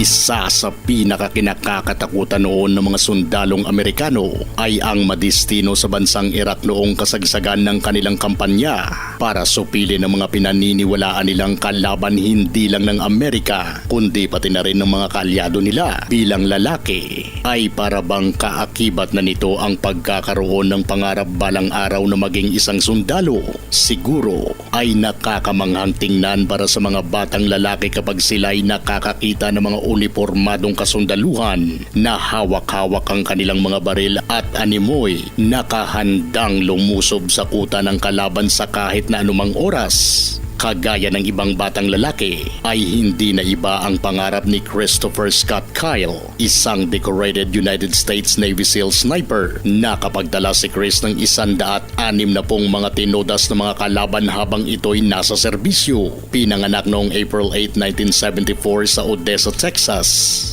Isa sa pinakakinakakatakutan noon ng mga sundalong Amerikano ay ang madistino sa bansang Iraq noong kasagsagan ng kanilang kampanya para supili ng mga pinaniniwalaan nilang kalaban hindi lang ng Amerika kundi pati na rin ng mga kaalyado nila bilang lalaki ay para bang kaakibat na nito ang pagkakaroon ng pangarap balang araw na maging isang sundalo. Siguro ay nakakamanghang tingnan para sa mga batang lalaki kapag sila'y nakakakita ng mga uniformadong kasundaluhan na hawak-hawak ang kanilang mga baril at animoy nakahandang lumusob sa kuta ng kalaban sa kahit na anumang oras. Kagaya ng ibang batang lalaki ay hindi na iba ang pangarap ni Christopher Scott Kyle, isang decorated United States Navy SEAL sniper na kapagdala si Chris ng isandaat anim na pong mga tinodas na mga kalaban habang ito'y nasa serbisyo. Pinanganak noong April 8, 1974 sa Odessa, Texas.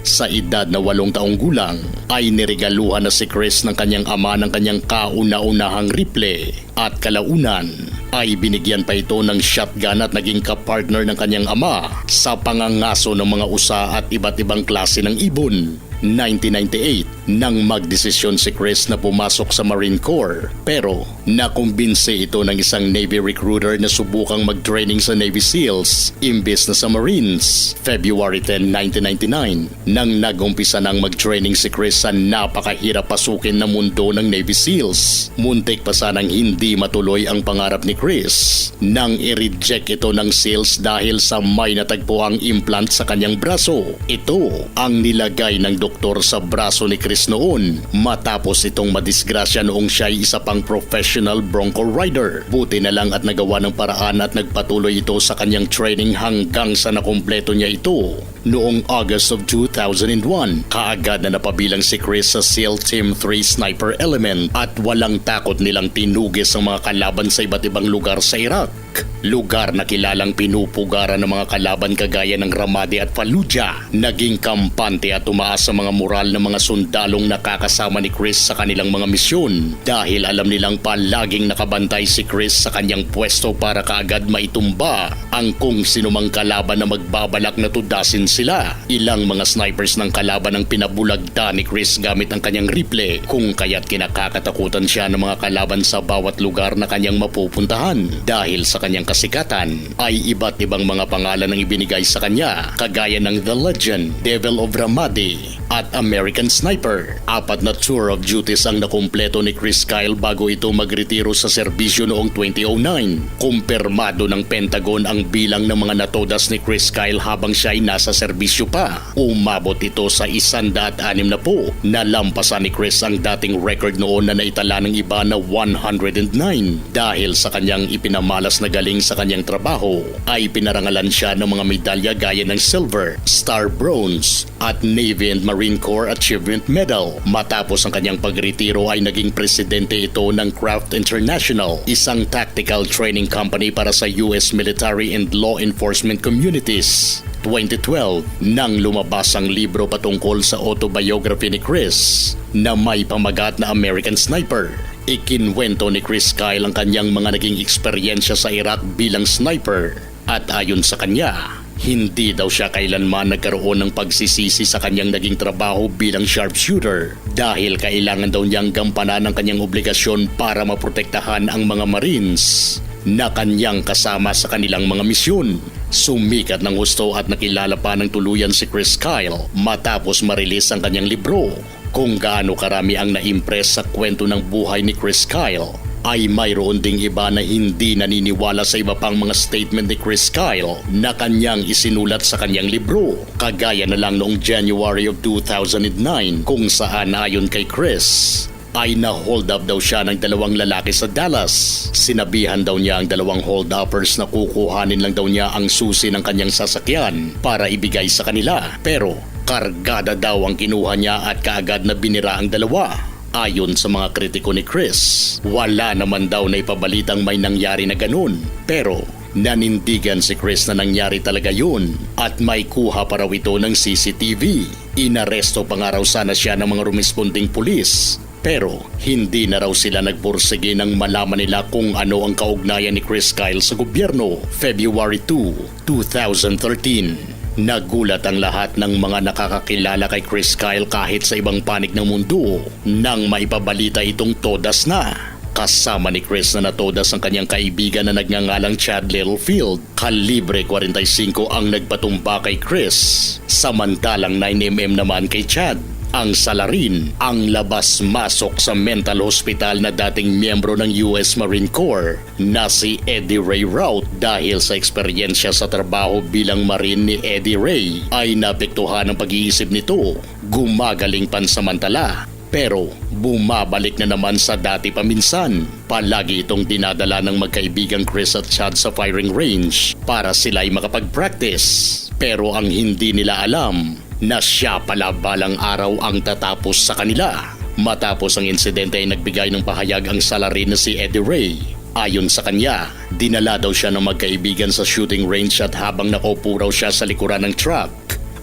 Sa edad na walong taong gulang ay niregaluhan na si Chris ng kanyang ama ng kanyang kauna-unahang rifle at kalaunan ay binigyan pa ito ng shotgun at naging kapartner ng kanyang ama sa pangangaso ng mga usa at iba't ibang klase ng ibon. 1998 nang magdesisyon si Chris na pumasok sa Marine Corps pero nakumbinse ito ng isang Navy recruiter na subukang mag-training sa Navy SEALs imbes na sa Marines. February 10, 1999 nang nagumpisa nang mag-training si Chris sa napakahirap pasukin na mundo ng Navy SEALs. Muntik pa sanang hindi matuloy ang pangarap ni Chris nang i-reject ito ng SEALs dahil sa may natagpuang implant sa kanyang braso. Ito ang nilagay ng doktor sa braso ni Chris noon matapos itong madisgrasya noong siya ay isa pang professional bronco rider. Buti na lang at nagawa ng paraan at nagpatuloy ito sa kanyang training hanggang sa nakumpleto niya ito. Noong August of 2001, kaagad na napabilang si Chris sa SEAL Team 3 Sniper Element at walang takot nilang tinugis ang mga kalaban sa iba't ibang lugar sa Iraq. Lugar na kilalang pinupugaran ng mga kalaban kagaya ng Ramadi at Fallujah. Naging kampante at tumaas sa mga moral ng mga sundalong nakakasama ni Chris sa kanilang mga misyon dahil alam nilang palaging nakabantay si Chris sa kanyang pwesto para kaagad maitumba ang kung sinumang kalaban na magbabalak na tudasin sila. Ilang mga snipers ng kalaban ang pinabulagda ni Chris gamit ang kanyang rifle kung kaya't kinakakatakutan siya ng mga kalaban sa bawat lugar na kanyang mapupuntahan dahil sa kanyang kasikatan ay iba't ibang mga pangalan ang ibinigay sa kanya kagaya ng The Legend, Devil of Ramadi at American Sniper. Apat na tour of duties ang nakumpleto ni Chris Kyle bago ito magretiro sa serbisyo noong 2009. Kumpirmado ng Pentagon ang bilang ng mga natodas ni Chris Kyle habang siya ay nasa serbisyo pa. Umabot ito sa isandaat anim na po. Nalampasan ni Chris ang dating record noon na naitala ng iba na 109 dahil sa kanyang ipinamalas na galing sa kanyang trabaho ay pinarangalan siya ng mga medalya gaya ng silver, star bronze at Navy and Marine Corps Achievement Medal. Matapos ang kanyang pagretiro ay naging presidente ito ng Craft International, isang tactical training company para sa US military and law enforcement communities. 2012 nang lumabas ang libro patungkol sa autobiography ni Chris na may pamagat na American Sniper. Ikinwento ni Chris Kyle ang kanyang mga naging eksperyensya sa Iraq bilang sniper at ayon sa kanya, hindi daw siya kailanman nagkaroon ng pagsisisi sa kanyang naging trabaho bilang sharpshooter dahil kailangan daw niyang gampanan ang kanyang obligasyon para maprotektahan ang mga Marines na kanyang kasama sa kanilang mga misyon. Sumikat ng gusto at nakilala pa ng tuluyan si Chris Kyle matapos marilis ang kanyang libro. Kung gaano karami ang na-impress sa kwento ng buhay ni Chris Kyle, ay mayroon ding iba na hindi naniniwala sa iba pang mga statement ni Chris Kyle na kanyang isinulat sa kanyang libro. Kagaya na lang noong January of 2009 kung saan ayon kay Chris, ay na-hold up daw siya ng dalawang lalaki sa Dallas. Sinabihan daw niya ang dalawang hold-uppers na kukuhanin lang daw niya ang susi ng kanyang sasakyan para ibigay sa kanila. Pero kargada daw ang kinuha niya at kaagad na binira ang dalawa. Ayon sa mga kritiko ni Chris, wala naman daw na ipabalitang may nangyari na ganun. Pero Nanindigan si Chris na nangyari talaga yun at may kuha pa raw ito ng CCTV. Inaresto pa nga sana siya ng mga rumisponding pulis. Pero hindi na raw sila nagpursige nang malaman nila kung ano ang kaugnayan ni Chris Kyle sa gobyerno February 2, 2013. Nagulat ang lahat ng mga nakakakilala kay Chris Kyle kahit sa ibang panig ng mundo nang maipabalita itong todas na. Kasama ni Chris na natodas ang kanyang kaibigan na nagngangalang Chad Littlefield. Kalibre 45 ang nagpatumba kay Chris. Samantalang 9mm naman kay Chad. Ang salarin ang labas-masok sa mental hospital na dating miyembro ng US Marine Corps na si Eddie Ray Rout dahil sa eksperyensya sa trabaho bilang Marine ni Eddie Ray ay napektuhan ang pag-iisip nito. Gumagaling pansamantala pero bumabalik na naman sa dati paminsan. Palagi itong dinadala ng magkaibigang Chris at Chad sa firing range para sila'y makapag-practice. Pero ang hindi nila alam na siya pala balang araw ang tatapos sa kanila. Matapos ang insidente ay nagbigay ng pahayag ang salarin na si Eddie Ray. Ayon sa kanya, dinala daw siya ng magkaibigan sa shooting range at habang nakaupo raw siya sa likuran ng truck,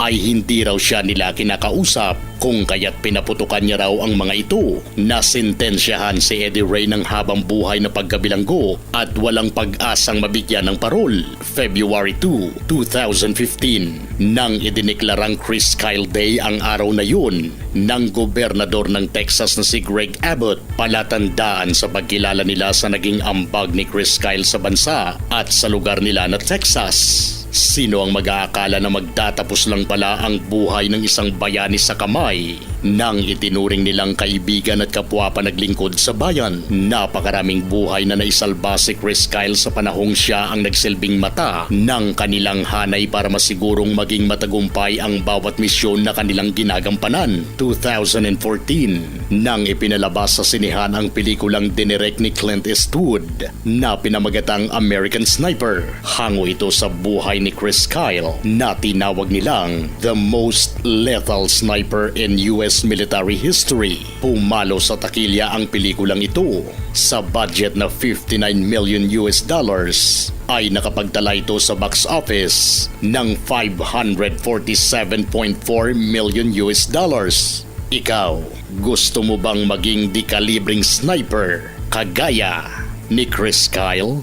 ay hindi raw siya nila kinakausap kung kaya't pinaputukan niya raw ang mga ito na sentensyahan si Eddie Ray ng habang buhay na pagkabilanggo at walang pag-asang mabigyan ng parol. February 2, 2015 nang idineklarang Chris Kyle Day ang araw na yun ng gobernador ng Texas na si Greg Abbott palatandaan sa pagkilala nila sa naging ambag ni Chris Kyle sa bansa at sa lugar nila na Texas. Sino ang mag-aakala na magtatapos lang pala ang buhay ng isang bayani sa kamay nang itinuring nilang kaibigan at kapwa pa naglingkod sa bayan? Napakaraming buhay na naisalba si Chris Kyle sa panahong siya ang nagsilbing mata ng kanilang hanay para masigurong maging matagumpay ang bawat misyon na kanilang ginagampanan. 2014 nang ipinalabas sa sinihan ang pelikulang dinirect ni Clint Eastwood na pinamagatang American Sniper. Hango ito sa buhay ni Chris Kyle na tinawag nilang the most lethal sniper in US military history. Pumalo sa takilya ang pelikulang ito sa budget na 59 million US dollars ay nakapagtala ito sa box office ng 547.4 million US dollars. Ikaw, gusto mo bang maging di-kalibring sniper kagaya ni Chris Kyle?